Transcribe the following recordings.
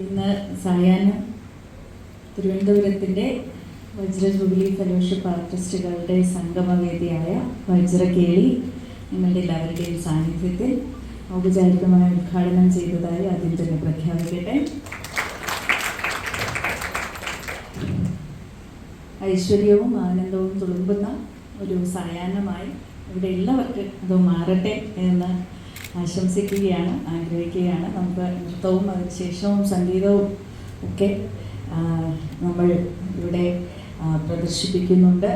ഇന്ന് സായാഹ്നം തിരുവനന്തപുരത്തിന്റെ വജ്ര jubilee fellowship ആർട്ടിസ്റ്റുകളുടെ സംഗമവേദിയായ വജ്രകേളി നിങ്ങളുടെ എല്ലാവരുടെയും സാന്നിധ്യത്തിൽ ഔപചാരികമായി ഉദ്ഘാടനം ചെയ്തതായി ആദ്യം തന്നെ പ്രഖ്യാപിക്കട്ടെ. ഐശ്വര്യവും ആനന്ദവും തുളുമ്പുന്ന ഒരു സായാഹ്നമായി ഇവിടെ എല്ലാവർക്കും അത് മാറട്ടെ എന്ന് ആശംസിക്കുകയാണ് ആഗ്രഹിക്കുകയാണ്. നമുക്ക് നൃത്തവും അതിനുശേഷവും സംഗീതവും ഒക്കെ നമ്മൾ ഇവിടെ പ്രദർശിപ്പിക്കുന്നുണ്ട്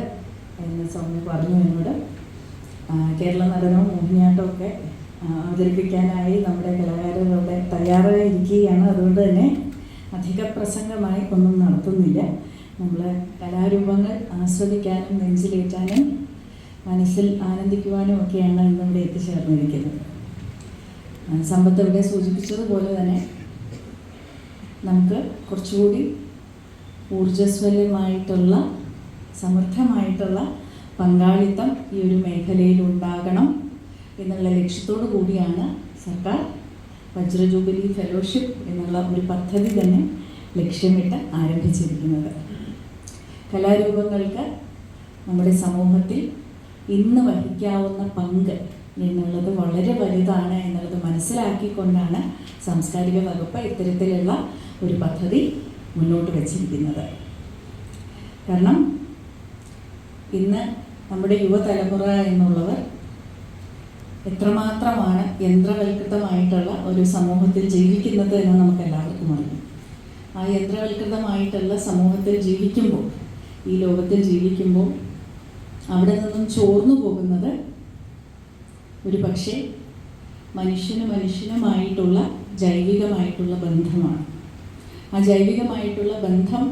എന്ന് സ്വാമി പറഞ്ഞു എന്നോട്. കേരള നടനവും മോഹിനിയാട്ടമൊക്കെ അവതരിപ്പിക്കാനായി നമ്മുടെ കലാകാരർ ഇവിടെ തയ്യാറായിരിക്കുകയാണ്. അതുകൊണ്ട് തന്നെ അധിക പ്രസംഗമായി ഒന്നും നടത്തുന്നില്ല. നമ്മൾ കലാരൂപങ്ങൾ ആസ്വദിക്കാനും നെഞ്ചിലേറ്റാനും മനസ്സിൽ ആനന്ദിക്കുവാനും ഒക്കെയാണ് ഇന്നിവിടെ എത്തിച്ചേർന്നിരിക്കുന്നത്. സമ്പത്ത് ഇവിടെ സൂചിപ്പിച്ചതുപോലെ തന്നെ നമുക്ക് കുറച്ചുകൂടി ഊർജസ്വലമായിട്ടുള്ള സമൃദ്ധമായിട്ടുള്ള പങ്കാളിത്തം ഈ ഒരു മേഖലയിൽ ഉണ്ടാകണം എന്നുള്ള ലക്ഷ്യത്തോടു കൂടിയാണ് സർക്കാർ വജ്രജൂബിലി ഫെലോഷിപ്പ് എന്നുള്ള ഒരു പദ്ധതി തന്നെ ലക്ഷ്യമിട്ട് ആരംഭിച്ചിരിക്കുന്നത്. കലാരൂപങ്ങൾക്ക് നമ്മുടെ സമൂഹത്തിൽ ഇന്ന് വഹിക്കാവുന്ന പങ്ക് എന്നുള്ളത് വളരെ വലുതാണ് എന്നുള്ളത് മനസ്സിലാക്കിക്കൊണ്ടാണ് സാംസ്കാരിക വകുപ്പ് ഇത്തരത്തിലുള്ള ഒരു പദ്ധതി മുന്നോട്ട് വച്ചിരിക്കുന്നത്. കാരണം ഇന്ന് നമ്മുടെ യുവതലമുറ എന്നുള്ളവർ എത്രമാത്രമാണ് യന്ത്രവൽകൃതമായിട്ടുള്ള ഒരു സമൂഹത്തിൽ ജീവിക്കുന്നത് എന്ന് നമുക്ക് എല്ലാവർക്കും അറിയാം. ആ യന്ത്രവൽകൃതമായിട്ടുള്ള സമൂഹത്തിൽ ജീവിക്കുമ്പോൾ ഈ ലോകത്തിൽ ജീവിക്കുമ്പോൾ അവിടെ നിന്നും ചോർന്നു പോകുന്നത് ഒരു പക്ഷേ മനുഷ്യന് മനുഷ്യനുമായിട്ടുള്ള ജൈവികമായിട്ടുള്ള ബന്ധമാണ്. ആ ജൈവികമായിട്ടുള്ള ബന്ധം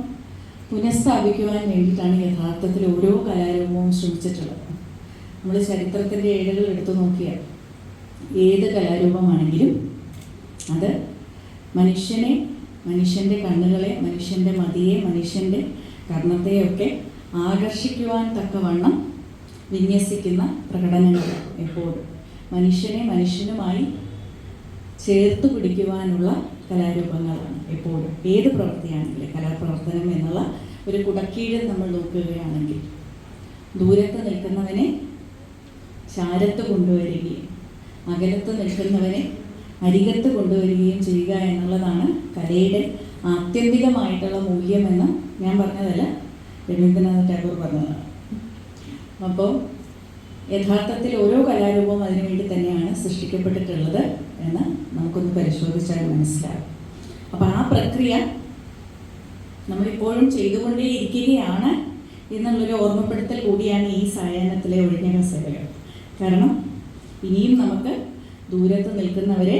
പുനഃസ്ഥാപിക്കുവാൻ വേണ്ടിയിട്ടാണ് യഥാർത്ഥത്തിൽ ഓരോ കലാരൂപവും ശ്രമിച്ചിട്ടുള്ളത്. നമ്മൾ ചരിത്രത്തിന്റെ ഏടുകൾ എടുത്തു നോക്കിയാൽ ഏത് കലാരൂപമാണെങ്കിലും അത് മനുഷ്യനെ മനുഷ്യന്റെ കണ്ണുകളെ മനുഷ്യന്റെ മതിയെ മനുഷ്യന്റെ കർണത്തെയൊക്കെ ആകർഷിക്കുവാൻ തക്കവണ്ണം വിന്യസിക്കുന്ന പ്രകടനങ്ങളാണ് എപ്പോഴും. മനുഷ്യനെ മനുഷ്യനുമായി ചേർത്ത് പിടിക്കുവാനുള്ള കലാരൂപങ്ങളാണ്. എപ്പോഴും ഏത് പ്രവൃത്തിയാണെങ്കിലും കലാപ്രവർത്തനം എന്നുള്ള ഒരു കുടക്കീഴിൽ നമ്മൾ നോക്കുകയാണെങ്കിൽ ദൂരത്ത് നിൽക്കുന്നവനെ ചാരത്ത് കൊണ്ടുവരികയും അകലത്ത് നിൽക്കുന്നവനെ അരികത്ത് കൊണ്ടുവരികയും ചെയ്യുക എന്നുള്ളതാണ് കലയുടെ ആത്യന്തികമായിട്ടുള്ള മൂല്യമെന്ന് ഞാൻ പറഞ്ഞതല്ല രവീന്ദ്രനാഥ് ടാഗോർ പറഞ്ഞതാണ്. അപ്പോൾ യഥാർത്ഥത്തിൽ ഓരോ കലാരൂപവും അതിനുവേണ്ടി തന്നെയാണ് സൃഷ്ടിക്കപ്പെട്ടിട്ടുള്ളത് എന്ന് നമുക്കൊന്ന് പരിശോധിച്ചാൽ മനസ്സിലാകും. അപ്പോൾ ആ പ്രക്രിയ നമ്മളിപ്പോഴും ചെയ്തുകൊണ്ടേയിരിക്കുകയാണ് എന്നുള്ളൊരു ഓർമ്മപ്പെടുത്തൽ കൂടിയാണ് ഈ സായാഹ്നത്തിലെ ഒഴിഞ്ഞ കസേരകൾ. കാരണം ഇനിയും നമുക്ക് ദൂരത്ത് നിൽക്കുന്നവരെ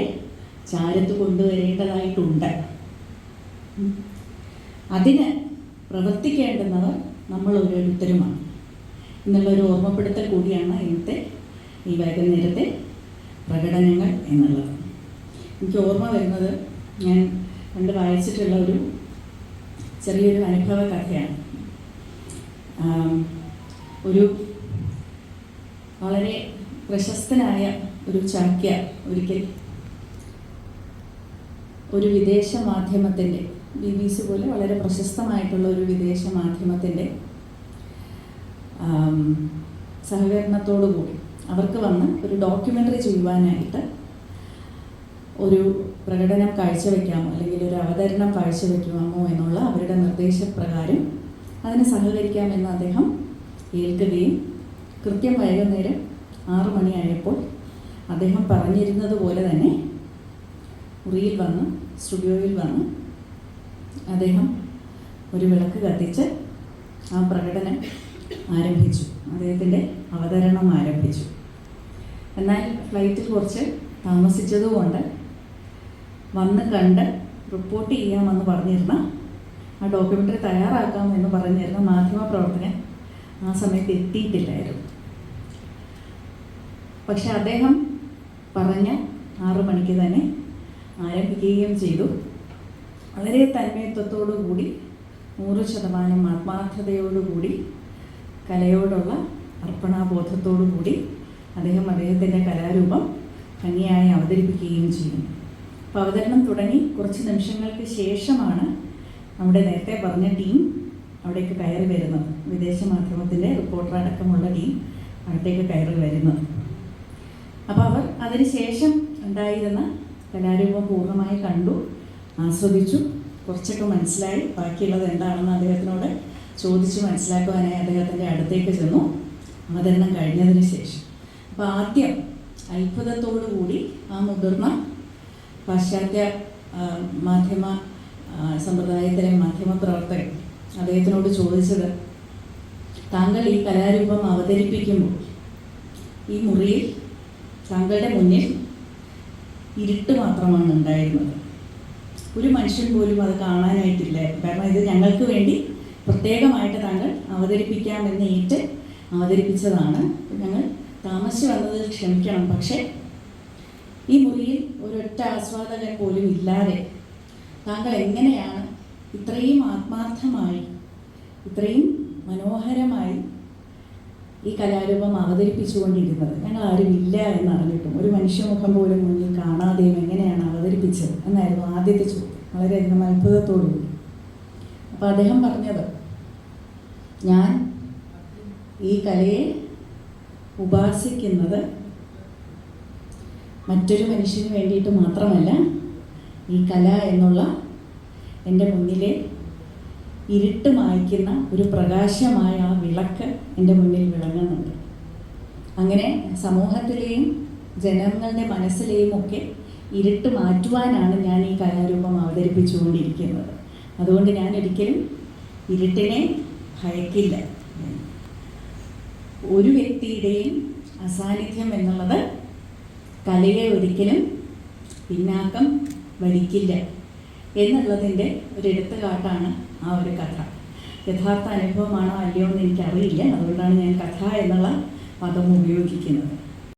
ചാരത്ത് കൊണ്ടുവരേണ്ടതായിട്ടുണ്ട്. അതിന് പ്രവർത്തിക്കേണ്ടുന്നവർ നമ്മൾ ഓരോരുത്തരുമാണ് എന്നുള്ളൊരു ഓർമ്മപ്പെടുത്തൽ കൂടിയാണ് ഇന്നത്തെ ഈ വൈകുന്നേരത്തെ പ്രകടനങ്ങൾ എന്നുള്ളത്. എനിക്ക് ഓർമ്മ വരുന്നത് ഞാൻ പണ്ട് വായിച്ചിട്ടുള്ള ഒരു ചെറിയൊരു അനുഭവ കഥയാണ്. ഒരു വളരെ പ്രശസ്തനായ ഒരു ചാക്യ ഒരിക്കൽ ഒരു വിദേശ മാധ്യമത്തിന്റെ ബി ബി സി പോലെ വളരെ പ്രശസ്തമായിട്ടുള്ള ഒരു വിദേശ മാധ്യമത്തിന്റെ ആം, സഹകരണത്തോടു കൂടി. അവർക്ക് വന്ന് ഒരു ഡോക്യുമെന്ററി ചെയ്യുവാനായിട്ട് ഒരു പ്രകടനം കാഴ്ചവെക്കാമോ അല്ലെങ്കിൽ ഒരു അവതരണം കാഴ്ചവെക്കാമോ എന്നുള്ള അവരുടെ നിർദ്ദേശപ്രകാരം അതിന് സഹകരിക്കാമെന്ന് അദ്ദേഹം ഏൽക്കുകയും കൃത്യം വൈകുന്നേരം ആറു മണിയായപ്പോൾ അദ്ദേഹം പറഞ്ഞിരുന്നത് പോലെ തന്നെ മുറിയിൽ വന്ന് സ്റ്റുഡിയോയിൽ വന്ന് അദ്ദേഹം ഒരു വിളക്ക് കത്തിച്ച് ആ പ്രകടനം ആരംഭിച്ചു. അദ്ദേഹത്തിന്റെ അവതരണം ആരംഭിച്ചു. എന്നാൽ ഫ്ലൈറ്റിൽ കുറച്ച് താമസിച്ചതുകൊണ്ട് വന്ന് കണ്ട് റിപ്പോർട്ട് ചെയ്യാമെന്ന് പറഞ്ഞിരുന്ന ആ ഡോക്യുമെന്ററി തയ്യാറാക്കാം എന്ന് പറഞ്ഞിരുന്ന മാധ്യമപ്രവർത്തകൻ ആ സമയത്ത് എത്തിയിട്ടില്ലായിരുന്നു. പക്ഷെ അദ്ദേഹം പറഞ്ഞ ആറു മണിക്ക് തന്നെ ആരംഭിക്കുകയും ചെയ്തു. വളരെ തന്മയത്വത്തോടു കൂടി നൂറ് ശതമാനം ആത്മാർത്ഥതയോടുകൂടി കലയോടുള്ള അർപ്പണാബോധത്തോടു കൂടി അദ്ദേഹം അദ്ദേഹത്തിന്റെ കലാരൂപം ഭംഗിയായി അവതരിപ്പിക്കുകയും ചെയ്യുന്നു. അപ്പം അപ്പോൾ അവതരണം തുടങ്ങി കുറച്ച് നിമിഷങ്ങൾക്ക് ശേഷമാണ് നമ്മുടെ നേരത്തെ പറഞ്ഞ ടീം അവിടേക്ക് കയറി വരുന്നത്. വിദേശ മാധ്യമത്തിന്റെ റിപ്പോർട്ടർ അടക്കമുള്ള ടീം അവിടേക്ക് കയറി വരുന്നത്. അപ്പോൾ അവർ അതിനുശേഷം ഉണ്ടായിരുന്ന കലാരൂപം പൂർണമായി കണ്ടു ആസ്വദിച്ചു കുറച്ചൊക്കെ മനസ്സിലായി ബാക്കിയുള്ളത് എന്താണെന്ന് അദ്ദേഹത്തിനോട് ചോദിച്ച് മനസ്സിലാക്കുവാനായി അദ്ദേഹത്തിന്റെ അടുത്തേക്ക് ചെന്നു. അവതരണം കഴിഞ്ഞതിന് ശേഷം. അപ്പോൾ ആദ്യം അത്ഭുതത്തോടു കൂടി ആ മുതിർന്ന പാശ്ചാത്യ മാധ്യമ സമ്പ്രദായത്തിലെ മാധ്യമ പ്രവർത്തകൻ അദ്ദേഹത്തിനോട് ചോദിച്ചത് താങ്കൾ ഈ കലാരൂപം അവതരിപ്പിക്കുമ്പോൾ ഈ മുറിയിൽ താങ്കളുടെ മുന്നിൽ ഇരുട്ട് മാത്രമാണ് ഉണ്ടായിരുന്നത്. ഒരു മനുഷ്യൻ പോലും അത് കാണാനായിട്ടില്ല. കാരണം ഇത് ഞങ്ങൾക്ക് വേണ്ടി പ്രത്യേകമായിട്ട് താങ്കൾ അവതരിപ്പിക്കാമെന്ന് ഏറ്റ് അവതരിപ്പിച്ചതാണ്. ഞങ്ങൾ താമസിച്ചു വന്നതിൽ ക്ഷമിക്കണം. പക്ഷേ ഈ മുറിയിൽ ഒരൊറ്റ ആസ്വാദകൻ പോലും ഇല്ലാതെ താങ്കൾ എങ്ങനെയാണ് ഇത്രയും ആത്മാർത്ഥമായി ഇത്രയും മനോഹരമായി ഈ കലാരൂപം അവതരിപ്പിച്ചുകൊണ്ടിരുന്നത്? ഞങ്ങൾ ഇല്ല എന്നറിഞ്ഞിട്ടും ഒരു മനുഷ്യമുഖം പോലും മുന്നിൽ കാണാതെയും എങ്ങനെയാണ് അവതരിപ്പിച്ചത്? എന്നായിരുന്നു ആദ്യത്തെ ചോദ്യം. വളരെയധികം അത്ഭുതത്തോടുകൂടി. അപ്പോൾ അദ്ദേഹം പറഞ്ഞത് ഞാൻ ഈ കലയെ ഉപാസിക്കുന്നത് മറ്റൊരു മനുഷ്യന് വേണ്ടിയിട്ട് മാത്രമല്ല ഈ കല എന്നുള്ള എന്റെ മുന്നിലെ ഇരുട്ട് മായ്ക്കുന്ന ഒരു പ്രകാശമായ ആ വിളക്ക് എന്റെ മുന്നിൽ വിളങ്ങുന്നുണ്ട്. അങ്ങനെ സമൂഹത്തിലെയും ജനങ്ങളുടെ മനസ്സിലെയും ഒക്കെ ഇരുട്ട് മാറ്റുവാനാണ് ഞാൻ ഈ കലാരൂപം അവതരിപ്പിച്ചുകൊണ്ടിരിക്കുന്നത്. അതുകൊണ്ട് ഞാൻ ഒരിക്കലും ഇരുട്ടിനെ ഭയക്കില്ല ഒരു വ്യക്തിയുടെയും അസാന്നിധ്യം എന്നുള്ളത് കലയെ ഒരിക്കലും പിന്നാക്കം വലിക്കില്ല എന്നുള്ളതിന്റെ ഒരു എടുത്തുകാട്ടാണ് ആ ഒരു കഥ. യഥാർത്ഥ അനുഭവമാണോ അല്ലയോ എന്ന് എനിക്കറിയില്ല. അതുകൊണ്ടാണ് ഞാൻ കഥ എന്നുള്ള പദം ഉപയോഗിക്കുന്നത്.